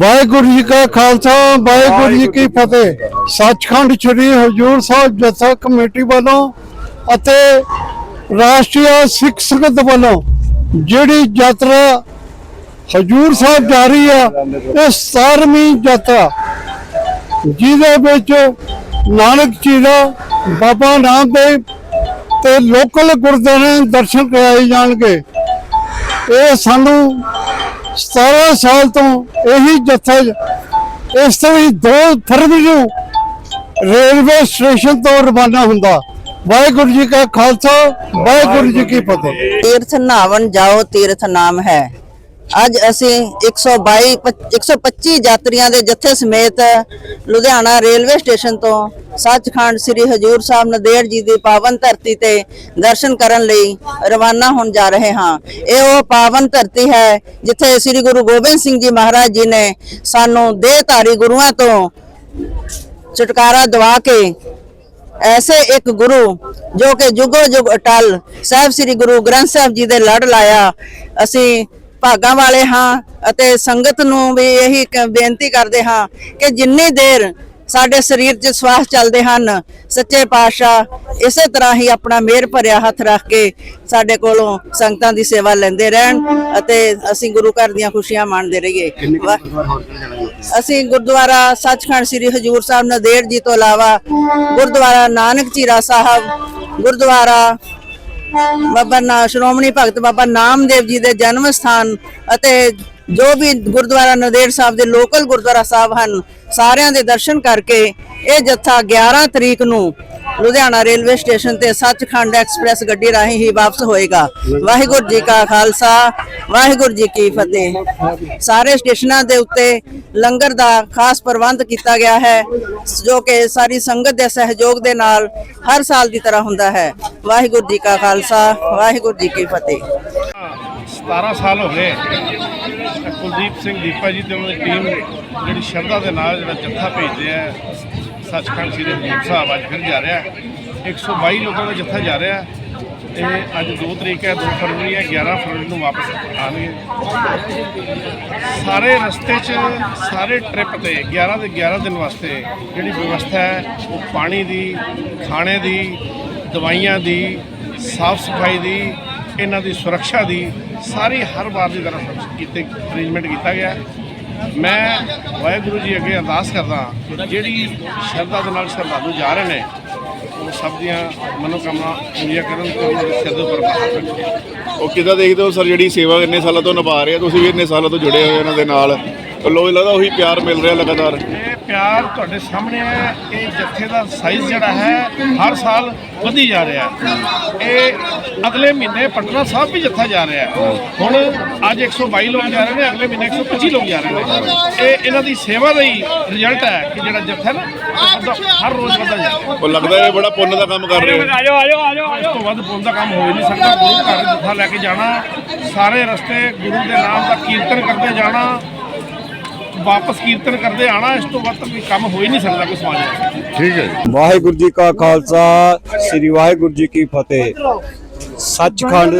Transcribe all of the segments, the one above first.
ਵਾਹਿਗੁਰੂ ਜੀ ਕਾ ਖਾਲਸਾ, ਵਾਹਿਗੁਰੂ ਜੀ ਕੀ ਫਤਿਹ। ਸੱਚਖੰਡ ਸ੍ਰੀ ਹਜੂਰ ਸਾਹਿਬ ਜਥਾ ਕਮੇਟੀ ਵੱਲੋਂ ਅਤੇ ਰਾਸ਼ਟਰੀ ਸਿੱਖ ਸੰਗਤ ਵੱਲੋਂ ਜਿਹੜੀ ਯਾਤਰਾ ਹਜੂਰ ਸਾਹਿਬ ਜਾ ਰਹੀ ਆ, ਇਹ 17ਵੀਂ ਯਾਤਰਾ। ਜਿਹਦੇ ਵਿੱਚ ਨਾਨਕ ਚੀਰਾ ਬਾਬਾ ਨਾਮਦੇਵ ਤੇ ਲੋਕਲ ਗੁਰਦੁਆਰੇ ਦਰਸ਼ਨ ਕਰਾਏ ਜਾਣਗੇ। ਇਹ ਸਾਨੂੰ 17 ਸਾਲ ਤੋਂ ਇਹੀ ਜੱਥਾ ਇਸ ਤਰ੍ਹਾਂ ਹੀ ਦੋ ਫਰਵਰੀ ਨੂੰ ਰੇਲਵੇ ਸਟੇਸ਼ਨ ਤੋਂ ਰਵਾਨਾ ਹੁੰਦਾ। ਵਾਹਿਗੁਰੂ ਜੀ ਕਾ ਖਾਲਸਾ, ਵਾਹਿਗੁਰੂ ਜੀ ਕੀ ਫਤਿਹ। ਤੀਰਥ ਨਾਵਨ ਜਾਓ, ਤੀਰਥ ਨਾਮ ਹੈ। ਅੱਜ ਅਸੀਂ 122 125 ਯਾਤਰੀਆਂ ਦੇ ਜਥੇ ਸਮੇਤ ਲੁਧਿਆਣਾ ਰੇਲਵੇ ਸਟੇਸ਼ਨ ਤੋਂ ਸੱਚਖੰਡ ਸ੍ਰੀ ਹਜੂਰ ਸਾਹਿਬ ਨੰਦੇੜ ਜੀ ਦੀ ਪਾਵਨ ਧਰਤੀ ਤੇ ਦਰਸ਼ਨ ਕਰਨ ਲਈ ਰਵਾਨਾ ਹੋਣ ਜਾ ਰਹੇ ਹਾਂ। ਇਹ ਉਹ ਪਾਵਨ ਧਰਤੀ ਹੈ ਜਿੱਥੇ ਸ੍ਰੀ ਗੁਰੂ ਗੋਬਿੰਦ ਸਿੰਘ ਜੀ ਮਹਾਰਾਜ ਜੀ ਨੇ ਸਾਨੂੰ ਦੇਹਧਾਰੀ ਗੁਰੂਆਂ ਤੋਂ ਛੁਟਕਾਰਾ ਦਵਾ ਕੇ ਐਸੇ ਇੱਕ ਗੁਰੂ ਜੋ ਕਿ ਜੁਗੋ ਜੁਗ ਅਟਲ ਸਾਹਿਬ ਸ੍ਰੀ ਗੁਰੂ ਗ੍ਰੰਥ ਸਾਹਿਬ ਜੀ ਦੇ ਲੜ ਲਾਇਆ। ਅਸੀਂ ਭਾਗਾਂ ਵਾਲੇ ਹਾਂ ਅਤੇ ਸੰਗਤ ਨੂੰ ਵੀ ਇਹੀ ਬੇਨਤੀ ਕਰਦੇ ਹਾਂ ਕਿ ਜਿੰਨੀ ਦੇਰ ਸਾਡੇ ਸਰੀਰ 'ਚ ਸਵਾਸ ਚੱਲਦੇ ਹਨ ਸੱਚੇ ਪਾਤਸ਼ਾਹ ਇਸੇ ਤਰ੍ਹਾਂ ਹੀ ਆਪਣਾ ਮਿਹਰ ਭਰਿਆ ਹੱਥ ਰੱਖ ਕੇ ਸਾਡੇ ਕੋਲੋਂ ਸੰਗਤਾਂ ਦੀ ਸੇਵਾ ਲੈਂਦੇ ਰਹਿਣ ਅਤੇ ਅਸੀਂ ਗੁਰੂ ਘਰ ਦੀਆਂ ਖੁਸ਼ੀਆਂ ਮਾਣਦੇ ਰਹੀਏ। ਅਸੀਂ ਗੁਰਦੁਆਰਾ ਸੱਚਖੰਡ ਸ੍ਰੀ ਹਜੂਰ ਸਾਹਿਬ ਨੰਦੇੜ ਜੀ ਤੋਂ ਇਲਾਵਾ ਗੁਰਦੁਆਰਾ ਨਾਨਕ ਚੀਰਾ ਸਾਹਿਬ, ਗੁਰਦੁਆਰਾ ਬਾਬਾ ਨਾ, ਸ਼੍ਰੋਮਣੀ ਭਗਤ ਬਾਬਾ ਨਾਮਦੇਵ ਜੀ ਦੇ ਜਨਮ ਸਥਾਨ ਅਤੇ ਜੋ ਵੀ ਗੁਰਦੁਆਰਾ ਨਦੇੜ ਸਾਹਿਬ ਦੇ ਲੋਕਲ ਗੁਰਦੁਆਰਾ ਸਾਹਿਬ ਹਨ, ਸਾਰਿਆਂ ਦੇ ਦਰਸ਼ਨ ਕਰਕੇ ਇਹ ਜੱਥਾ 11 ਤਰੀਕ ਨੂੰ ਲੁਧਿਆਣਾ ਰੇਲਵੇ ਸਟੇਸ਼ਨ ਤੇ ਸੱਚਖੰਡ ਐਕਸਪ੍ਰੈਸ ਗੱਡੀ ਰਾਹੀਂ ਹੀ ਵਾਪਸ ਹੋਏਗਾ। ਵਾਹਿਗੁਰੂ ਜੀ ਕਾ ਖਾਲਸਾ, ਵਾਹਿਗੁਰੂ ਜੀ ਕੀ ਫਤਿਹ। ਸਾਰੇ ਸਟੇਸ਼ਨਾਂ ਦੇ ਉੱਤੇ ਲੰਗਰ ਦਾ ਖਾਸ ਪ੍ਰਬੰਧ ਕੀਤਾ ਗਿਆ ਹੈ, ਜੋ ਕਿ ਸਾਰੀ ਸੰਗਤ ਦੇ ਸਹਿਯੋਗ ਦੇ ਨਾਲ ਹਰ ਸਾਲ ਦੀ ਤਰ੍ਹਾਂ ਹੁੰਦਾ ਹੈ। ਵਾਹਿਗੁਰੂ ਜੀ ਕਾ ਖਾਲਸਾ, ਵਾਹਿਗੁਰੂ ਜੀ ਕੀ ਫਤਿਹ। 17 ਸਾਲ ਹੋ ਗਏ। ਕੁਲਦੀਪ ਸਿੰਘ ਦੀਪਾ ਜੀ ਤੇ ਉਹਨਾਂ ਦੀ ਟੀਮ ਜਿਹੜੀ ਸ਼ਰਧਾ ਦੇ ਨਾਲ ਜਿਹੜਾ ਜੱਥਾ ਭੇਜਦੇ ਆ ਸੱਚਖੰਡ ਸ੍ਰੀ ਹਜ਼ੂਰ ਸਾਹਿਬ ਅੱਜ ਫਿਰ ਜਾ ਰਿਹਾ 122 ਲੋਕਾਂ ਦਾ ਜੱਥਾ ਜਾ ਰਿਹਾ ਇਹ ਅੱਜ 2 ਤਰੀਕ ਹੈ 2 ਫਰਵਰੀ ਹੈ 11 ਫਰਵਰੀ ਨੂੰ ਵਾਪਸ ਆਣਗੇ। ਸਾਰੇ ਰਸਤੇ 'ਚ, ਸਾਰੇ ਟ੍ਰਿਪ ਤੇ 11 ਦੇ 11 ਦਿਨ ਵਾਸਤੇ ਜਿਹੜੀ ਵਿਵਸਥਾ ਹੈ, ਉਹ ਪਾਣੀ ਦੀ, ਖਾਣੇ ਦੀ, ਦਵਾਈਆਂ ਦੀ, ਸਾਫ਼ ਸਫ਼ਾਈ ਦੀ, ਇਹਨਾਂ ਦੀ ਸੁਰੱਖਿਆ ਦੀ, ਸਾਰੀ ਹਰ ਵਾਰ ਦੀ ਤਰ੍ਹਾਂ ਕੀਤੇ ਅਰੇਂਜਮੈਂਟ ਕੀਤਾ ਗਿਆ ਮੈਂ ਵਾਹਿਗੁਰੂ ਜੀ ਅੱਗੇ ਅਰਦਾਸ ਕਰਦਾ ਜਿਹੜੀ ਸ਼ਰਧਾ ਦੇ ਨਾਲ ਸ਼ਰਧਾਲੂ ਜਾ ਰਹੇ ਨੇ, ਉਹ ਸਭ ਦੀਆਂ ਮਨੋਕਾਮਨਾ ਪੂਰੀਆਂ ਕਰਨ ਤੇ ਉਹਨਾਂ ਦੇ ਸਿਰ ਉੱਪਰ ਹੱਥ ਉਹ ਕਿੱਦਾਂ ਦੇਖਦੇ ਹੋ ਸਰ, ਜਿਹੜੀ ਸੇਵਾ ਇੰਨੇ ਸਾਲਾਂ ਤੋਂ ਨਿਭਾ ਰਹੇ ਆ? ਤੁਸੀਂ ਵੀ ਇੰਨੇ ਸਾਲਾਂ ਤੋਂ ਜੁੜੇ ਹੋਏ ਉਹਨਾਂ ਦੇ ਨਾਲ। ਲੋਕ ਲੱਗਦਾ ਉਹੀ ਪਿਆਰ ਮਿਲ ਰਿਹਾ ਲਗਾਤਾਰ। ਪਿਆਰ ਤੁਹਾਡੇ ਸਾਹਮਣੇ ਹੈ। ਇਹ ਜੱਥੇ ਦਾ ਸਾਈਜ਼ ਜਿਹੜਾ ਹੈ ਹਰ ਸਾਲ ਵਧੀ ਜਾ ਰਿਹਾ ਹੈ। ਇਹ ਅਗਲੇ ਮਹੀਨੇ ਪਟਨਾ ਸਾਹਿਬ ਵੀ ਜੱਥਾ ਜਾ ਰਿਹਾ ਹੈ। ਹੁਣ ਅੱਜ 122 ਲੋਕ ਜਾ ਰਹੇ ਨੇ ਅਗਲੇ ਮਹੀਨੇ 125 ਲੋਕ ਜਾ ਰਹੇ ਨੇ। ਇਹ ਇਹਨਾਂ ਦੀ ਸੇਵਾ ਦਾ ਹੀ ਰਿਜ਼ਲਟ ਹੈ ਕਿ ਜਿਹੜਾ ਜੱਥਾ ਨਾ ਹਰ ਰੋਜ਼ ਵਧਦਾ ਜਾ ਰਿਹਾ ਉਹ ਲੱਗਦਾ ਇਹ ਬੜਾ ਪੁੰਨ ਦਾ ਕੰਮ ਕਰ ਰਹੇ ਹੋ। ਇਸ ਤੋਂ ਵੱਧ ਪੁੰਨ ਦਾ ਕੰਮ ਹੋ ਹੀ ਨਹੀਂ ਸਕਦਾ। ਗੁਰੂ ਘਰ ਜੱਥਾ ਲੈ ਕੇ ਜਾਣਾ ਸਾਰੇ ਰਸਤੇ ਗੁਰੂ ਦੇ ਨਾਮ ਦਾ ਕੀਰਤਨ ਕਰਦੇ ਜਾਣਾ ਵਾਪਸ ਕੀਰਤਨ ਕਰਦੇ ਆਣਾ ਇਸ ਤੋਂ ਵੱਧ ਕੋਈ ਕੰਮ ਹੋ ਹੀ ਨਹੀਂ ਸਕਦਾ ਕੋਈ ਸਮਾਜ ਵਿੱਚ। ਵਾਹਿਗੁਰੂ ਜੀ ਕਾ ਖਾਲਸਾ ਸ੍ਰੀ ਵਾਹਿਗੁਰੂ ਜੀ ਕੀ ਫਤਿਹ। ਸੱਚਖੰਡ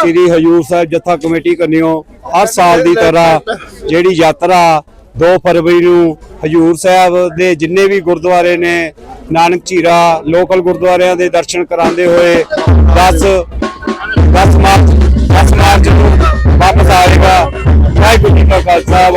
ਸ੍ਰੀ ਹਜੂਰ ਸਾਹਿਬ ਜਥਾ ਕਮੇਟੀ ਕੰਨਿਓ ਹਰ ਸਾਲ ਦੀ ਤਰ੍ਹਾਂ ਜਿਹੜੀ ਯਾਤਰਾ 2 ਫਰਵਰੀ ਨੂੰ ਹਜੂਰ ਸਾਹਿਬ ਦੇ ਜਿੰਨੇ ਵੀ ਗੁਰਦੁਆਰੇ ਨੇ ਨਾਨਕ ਝੀਰਾ ਲੋਕਲ ਗੁਰਦੁਆਰਿਆਂ ਦੇ ਦਰਸ਼ਨ ਕਰਾਉਂਦੇ ਹੋਏ 10 10 ਮਾਰਚ 10 ਮਾਰਚ ਨੂੰ ਵਾਪਸ ਆਏਗਾ ਵਾਹਿਗੁਰੂ ਜੀ ਕਾ ਖਾਲਸਾ